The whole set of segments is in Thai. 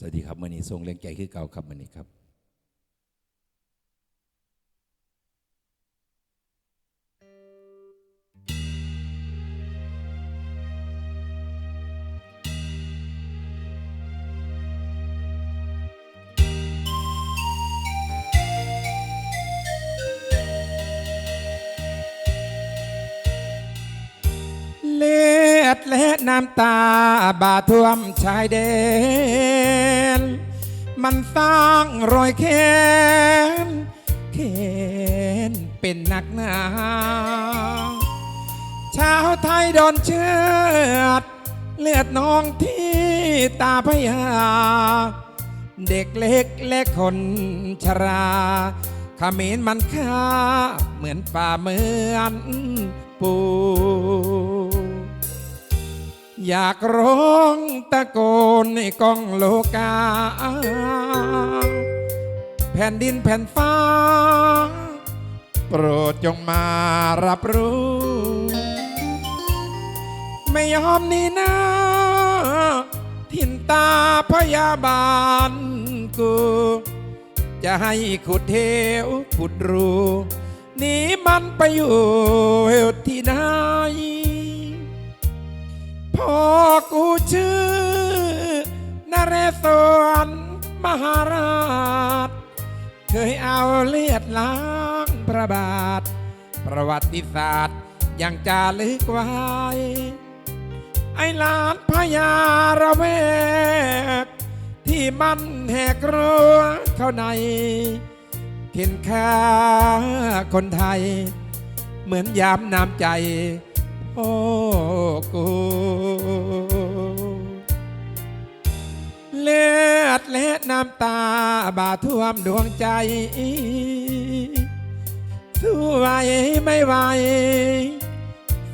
สวัสดีครับมื่อนี้ทรงแรงใจคือเก่าครับมื่อนี้ครับ ดและน้ำตาบาท่วมชายแดน มันสร้างรอยแค้นเค้นเป็นหนักหนาชาวไทยโดนเชือด เลือดนองที่ตาพยา เด็กเล็กและคนชราขมิ้นมันฆ่าเหมือนป่าเหมือนปู อยากร้องตะโกนในกองโลกา แผ่นดินแผ่นฟ้า โปรดจงมารับรู้ ไม่ยอมหนี่นาทินตาพยาบาลกู จะให้ขุดเทวขุดรูหนีมันไปอยู่ที่นพ่ หาราช เคยเอาเลือดล้างพระบาท ประวัติศาสตร์ยังจารึกไว้ ไอ้หลานพญาระเวก ที่มันแหกรั้วเข้าในเข็นฆ่าคนไทย เหมือนยามน้ำใจ โอ้กู เลือดและน้ำตาบาท่วมดวงใจ สู้ไหวไม่ไหว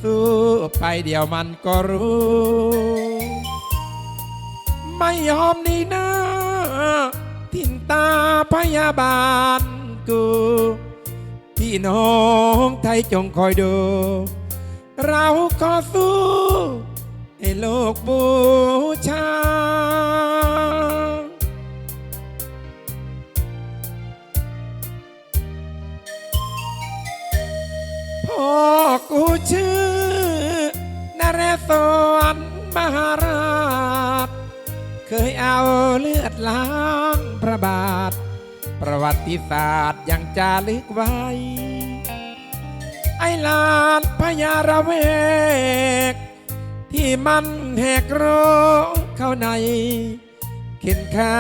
สู้ไปเดียวมันก็รู้ ไม่ยอมนี่นะทินตาพยาบาลกูพี่น้องไทยจงคอยดู เราขอสู้ให้โลกบูชา พ่อกูชื่อนเรศวรมหาราช เคยเอาเลือดล้างพระบาท ประวัติศาสตร์ยังจารึกไว้ ไอ้ลานพญาระเวก ที่มันแหกโรเข้าในเข็นฆ่า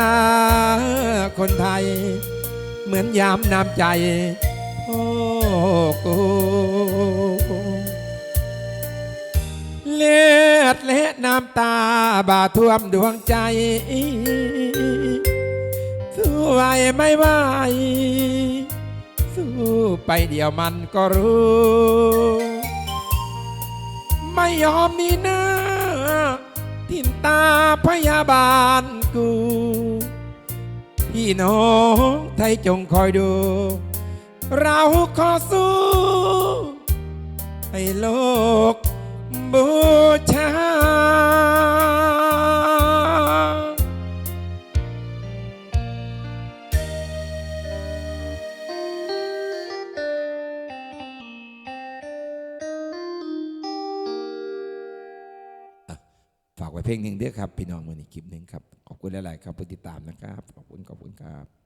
คนไทย เหมือนยามน้ำใจ โอ้กู ลือดและน้ำตาบาท่วมดวงใจสู้ไหวไม่ไหวสู้ไปเดียวมันก็รู้ ไม่ยอมนี่นะทินตาพยาบาลกู พี่น้องไทยจงคอยดู เราขอสู้ให้โลก บูชา ฝากไว้เพลงหนึ่งเด้อครับ พี่น้องมือนี้คลิปหนึ่งครับ ขอบคุณหลาย ๆ ครับผู้ติดตามนะครับ ขอบคุณ ขอบคุณครับ